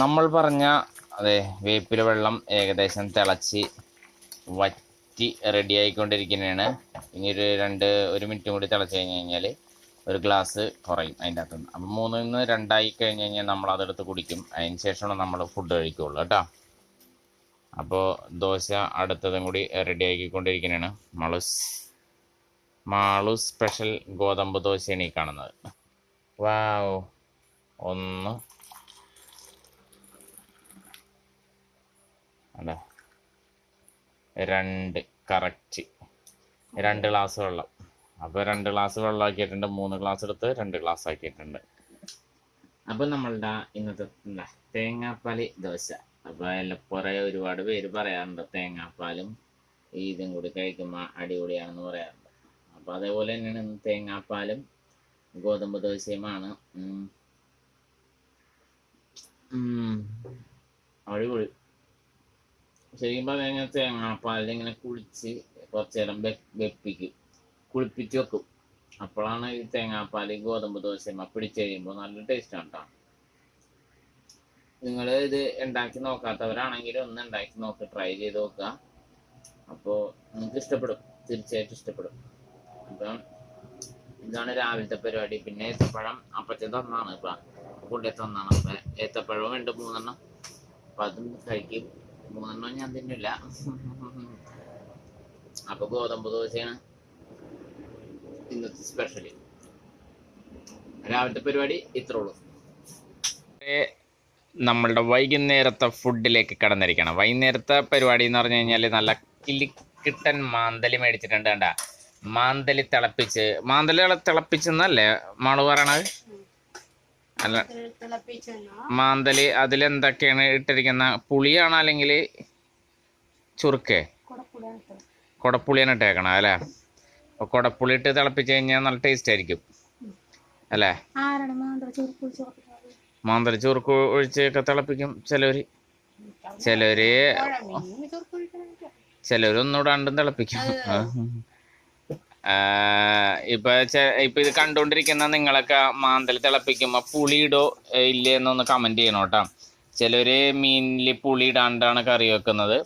നമ്മൾ പറഞ്ഞ അതെ വേപ്പില വെള്ളം ഏകദേശം തിളച്ച് വറ്റി റെഡി ആയിക്കൊണ്ടിരിക്കുന്നതാണ്. ഇനി ഒരു രണ്ട് ഒരു മിനിറ്റും കൂടി തിളച്ച് കഴിഞ്ഞ് കഴിഞ്ഞാൽ ഒരു ഗ്ലാസ് കുറയും അതിന്റെ അകത്ത് നിന്ന് അപ്പം മൂന്നിൽ നിന്ന് രണ്ടായി കഴിഞ്ഞ് കഴിഞ്ഞാൽ നമ്മൾ അതെടുത്ത് കുടിക്കും. അതിന് ശേഷമാണ് നമ്മൾ ഫുഡ് കഴിക്കുകയുള്ളൂ കേട്ടോ. അപ്പോൾ ദോശ അടുത്തതും കൂടി റെഡി ആക്കിക്കൊണ്ടിരിക്കുന്നതാണ് മളുസ് മാളു സ്പെഷ്യൽ ഗോതമ്പ് ദോശയാണ് ഈ കാണുന്നത്. വാവ് ഒന്ന് അതെ. രണ്ട് കറക്റ്റ്. രണ്ട് ഗ്ലാസ് വെള്ളം. അപ്പോൾ രണ്ട് ഗ്ലാസ് വെള്ളം ആക്കിയിട്ടുണ്ട് മൂന്ന് ഗ്ലാസ് എടുത്ത് രണ്ട് ഗ്ലാസ് ആക്കിയിട്ടുണ്ട്. അപ്പോൾ നമ്മളുടെ ഇന്നത്തെ എന്താ? തേങ്ങാപ്പാൽ ദോശ. അപ്പോൾ അതിൽ കുറേ ഒരുപാട് പേര് പറയാറുണ്ട് തേങ്ങാപ്പാലും ഈ ഇതും കൂടി കഴിക്കുമ്പോൾ അടിപൊളിയാണെന്ന് പറയാറുണ്ട്. അപ്പോൾ അതേപോലെ തന്നെയാണ് തേങ്ങാപ്പാലും ഗോതമ്പ് ദോശയുമാണ്. ഉം. ഉം. അടിപൊളി. പറഞ്ഞു കഴിഞ്ഞാൽ തേങ്ങാപ്പാലിൽ ഇങ്ങനെ കുളിച്ച് കുറച്ച് നേരം വെപ്പിക്കും. കുളിപ്പിച്ച് വെക്കും. അപ്പോഴാണ് ഈ തേങ്ങാപ്പാൽ ഗോതമ്പ് ദോശയും പിടിച്ച് ചെയ്യുമ്പോൾ നല്ല ടേസ്റ്റ് ഉണ്ടാവും നിങ്ങൾ ഇത് ഉണ്ടാക്കി നോക്കാത്തവരാണെങ്കിൽ ഒന്ന് ഉണ്ടാക്കി നോക്ക് ട്രൈ ചെയ്ത് നോക്കുക അപ്പോൾ നിങ്ങൾക്ക് ഇഷ്ടപ്പെടും. തീർച്ചയായിട്ടും ഇഷ്ടപ്പെടും. അപ്പം ഇതാണ് രാവിലത്തെ പരിപാടി. പിന്നെ ഏത്തപ്പഴം അപ്പച്ചൻ തന്നാണ് ഇപ്പം. കൊണ്ടേ തന്നാണ് അപ്പം ഏത്തപ്പഴവും രണ്ട് മൂന്നെണ്ണം. അപ്പം അതും കഴിക്കും. മൂന്നെണ്ണം ഞാൻ തിന്നില്ല. അപ്പൊ ഗോതമ്പ് ദോശയാണ് ഇന്നത്തെ സ്പെഷ്യൽ രാവിലത്തെ പരിപാടി ഇത്ര ഉള്ളൂ. നമ്മളുടെ വൈകുന്നേരത്തെ ഫുഡിലേക്ക് കടന്നിരിക്കണം. വൈകുന്നേരത്തെ പരിപാടി എന്ന് പറഞ്ഞു കഴിഞ്ഞാൽ നല്ല കിളിക്കിട്ടൻ മാന്തലി മേടിച്ചിട്ടുണ്ട് കണ്ട. മാന്തലി തിളപ്പിച്ച് മാന്തലി തിളപ്പിച്ചെന്നല്ലേ മാൾ പറയണത്? അല്ല. മാന്തൽ അതിലെന്തൊക്കെയാണ് ഇട്ടിരിക്കുന്ന? പുളിയാണോ അല്ലെങ്കിൽ ചുറുക്കേ? കുടപ്പുളിയാണ് ഇട്ടേക്കണം അല്ലേ? അപ്പോൾ കുടപ്പുളി ഇട്ട് തിളപ്പിച്ച് കഴിഞ്ഞാൽ നല്ല ടേസ്റ്റ് ആയിരിക്കും അല്ലേ? മാന്തല ചുറുക്ക് ഒഴിച്ചൊക്കെ തിളപ്പിക്കും ചിലവര്. ചിലവര് ചിലവരൊന്നും അണ്ടും തിളപ്പിക്കും. ഇപ്പൊ ഇപ്പൊ ഇത് കണ്ടുകൊണ്ടിരിക്കുന്ന നിങ്ങളൊക്കെ മാന്തൽ തിളപ്പിക്കുമ്പോ പുളിയിടോ ഇല്ലേ എന്നൊന്ന് കമന്റ് ചെയ്യണം കേട്ടോ. ചിലര് മീനിൽ പുളി ഇടാണ്ടാണ് കറി വെക്കുന്നത്.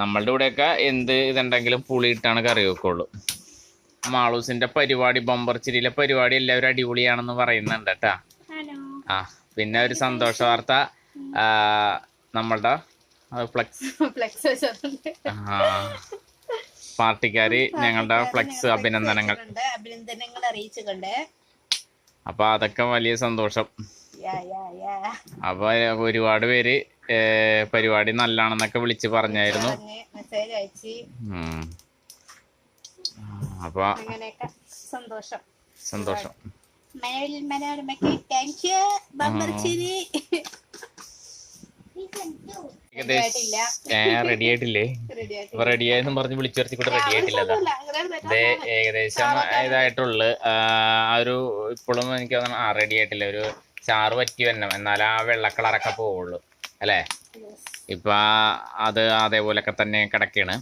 നമ്മളുടെ ഇവിടെയൊക്കെ എന്ത് ഇതുണ്ടെങ്കിലും പുളി ഇട്ടാണ് കറി വെക്കുള്ളൂ. മാളൂസിന്റെ പരിപാടി ബൊമ്പർച്ചിരിയിലെ പരിപാടി എല്ലാവരും അടിപൊളിയാണെന്ന് പറയുന്നുണ്ട് കേട്ടാ. ആ പിന്നെ ഒരു സന്തോഷ വാർത്ത. നമ്മളുടെ ഫ്ലെക്സ്. ഫ്ലെക്സ് വെച്ചിട്ടുണ്ട് പാർട്ടിക്കാര് ഞങ്ങളുടെ ഫ്ലെക്സ് അഭിനന്ദനങ്ങൾ. അഭിനന്ദനങ്ങൾ അറിയിച്ചുകൊണ്ട് അപ്പൊ അതൊക്കെ വലിയ സന്തോഷം. അപ്പൊ ഒരുപാട് പേര് പരിപാടി നല്ലാണെന്നൊക്കെ വിളിച്ച് പറഞ്ഞായിരുന്നു. അപ്പൊ സന്തോഷം. സന്തോഷം. മനോരമയ്ക്ക് താങ്ക് യു ബമ്പർച്ചിരി ഏകദേശം റെഡി ആയിട്ടില്ലേ? അപ്പൊ റെഡി ആയെന്നും പറഞ്ഞ് വിളിച്ചു വരുത്തിക്കൂടെ റെഡി ആയിട്ടില്ല ഏകദേശം ഇതായിട്ടുള്ളു. ആ ഒരു ഇപ്പോഴും എനിക്ക് തോന്നുന്നു ആ റെഡി ആയിട്ടില്ല. ഒരു ചാറ് പറ്റി വരണം. എന്നാൽ ആ വെള്ള കളറൊക്കെ പോവുള്ളൂ. അല്ലേ? ഇപ്പൊ അത് അതേപോലൊക്കെ തന്നെ കിടക്കാണ്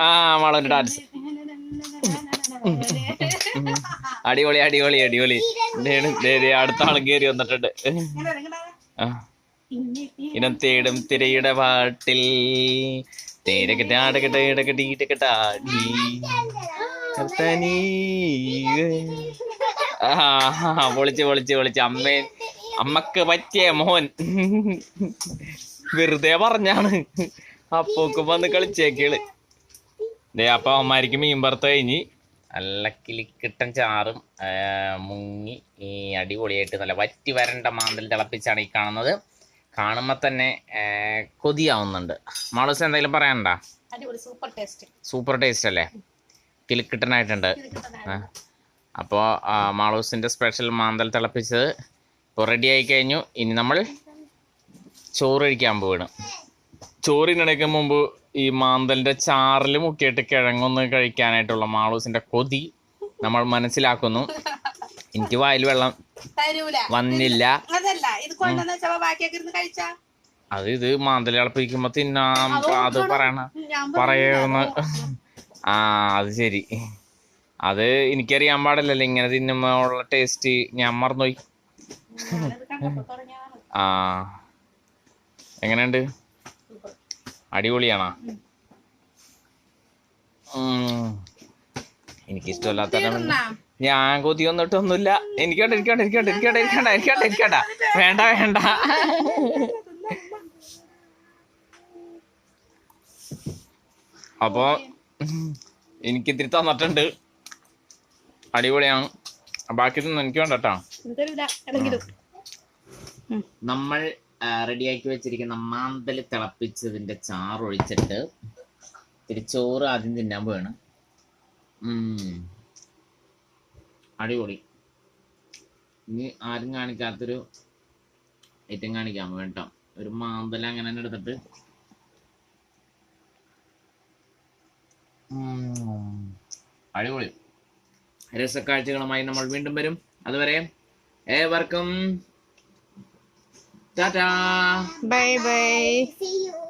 ആ. വളരെ ഡാൻസ് അടിപൊളി അടിപൊളി അടിപൊളി. അടുത്ത ആളും കയറി വന്നിട്ടുണ്ട്. ഇനം തേടും തിരയുടെ പാട്ടിൽ. തേരൊക്കെ താടകട്ടെ ഇടകെ ടാടി കർത്തനീ. ആ പൊളിച്ച് പൊളിച്ച് പൊളിച്ച്. അമ്മേ അമ്മയ്ക്ക് പറ്റിയ മോൻ. വെറുതെ പറഞ്ഞാണ്. അപ്പോക്ക് വന്ന് കളിച്ചേക്കേൾ ദേ അപ്പൊ അമ്മമാർക്ക് മീൻ പറത്ത് കഴിഞ്ഞ് നല്ല കിളിക്കിട്ടൻ ചാറും മുങ്ങി ഈ അടിപൊളിയായിട്ട് നല്ല വറ്റി വരണ്ട മാന്തൽ തിളപ്പിച്ചാണ് ഈ കാണുന്നത്. കാണുമ്പോൾ തന്നെ കൊതിയാവുന്നുണ്ട്. മാളൂസ് എന്തെങ്കിലും പറയാനുണ്ടോ? അടിപൊളി സൂപ്പർ ടേസ്റ്റ്. സൂപ്പർ ടേസ്റ്റ് അല്ലേ? കിളിക്കിട്ടനായിട്ടുണ്ട്. അപ്പോ അപ്പോൾ മാളൂസിന്റെ സ്പെഷ്യൽ മാന്തൽ തിളപ്പിച്ചത് ഇപ്പോൾ റെഡി ആയി കഴിഞ്ഞു. ഇനി നമ്മൾ ചോറ് കഴിക്കാൻ പോവാണ്. ചോറിനിടയ്ക്ക് മുമ്പ് ഈ മാന്തലിന്റെ ചാറിൽ മുക്കിയിട്ട് കിഴങ്ങൊന്ന് കഴിക്കാനായിട്ടുള്ള മാളൂസിന്റെ കൊതി നമ്മൾ മനസ്സിലാക്കുന്നു. എനിക്ക് വായിൽ വെള്ളം വന്നില്ല. അത് ഇത് മാന്തൽ ഇളപ്പിക്കുമ്പോ തിന്നാം. അത് പറയണ പറയുന്ന ആ അത് ശരി. അത് എനിക്കറിയാൻ പാടില്ലല്ലോ ഇങ്ങനെ തിന്നുമ്പോഴുള്ള ടേസ്റ്റ് ഞാൻ മറന്നുപോയി. ആ. എങ്ങനെയുണ്ട്? അടിപൊളിയാണോ? എനിക്ക് ഇഷ്ടമല്ലാത്ത എനിക്കിഷ്ടമല്ലാത്ത? ഞാൻ കൊതി വന്നിട്ടൊന്നുമില്ല. എനിക്കോട്ടെ എനിക്കോട്ടെ ഇരിക്കണ്ട എനിക്കോട്ടെ ഇരിക്കണ്ട എനിക്കോട്ടെ ഇരിക്കണ്ട വേണ്ട വേണ്ട. അപ്പോ എനിക്ക് ഇത്തിരി തന്നിട്ടുണ്ട്. അടിപൊളിയാണ്. ബാക്കി എനിക്ക് വേണ്ട കേട്ടോ. നമ്മൾ റെഡിയാക്കി വെച്ചിരിക്കുന്ന മാന്തൽ തിളപ്പിച്ചതിന്റെ ചാറ് ഒഴിച്ചിട്ട് ഇത്തിരി ചോറ് ആദ്യം തിന്നാൻ പോവാണ്. അടിപൊളി. ഇനി ആരും കാണിക്കാത്തൊരു ഐറ്റം കാണിക്കാൻ വേണ്ട. ഒരു മാന്തൽ അങ്ങനെ തന്നെ എടുത്തിട്ട്. അടിപൊളി. രസക്കാഴ്ചകളുമായി നമ്മൾ വീണ്ടും വരും. അതുവരെ ഏവർക്കും Da da, Bye-bye. See you.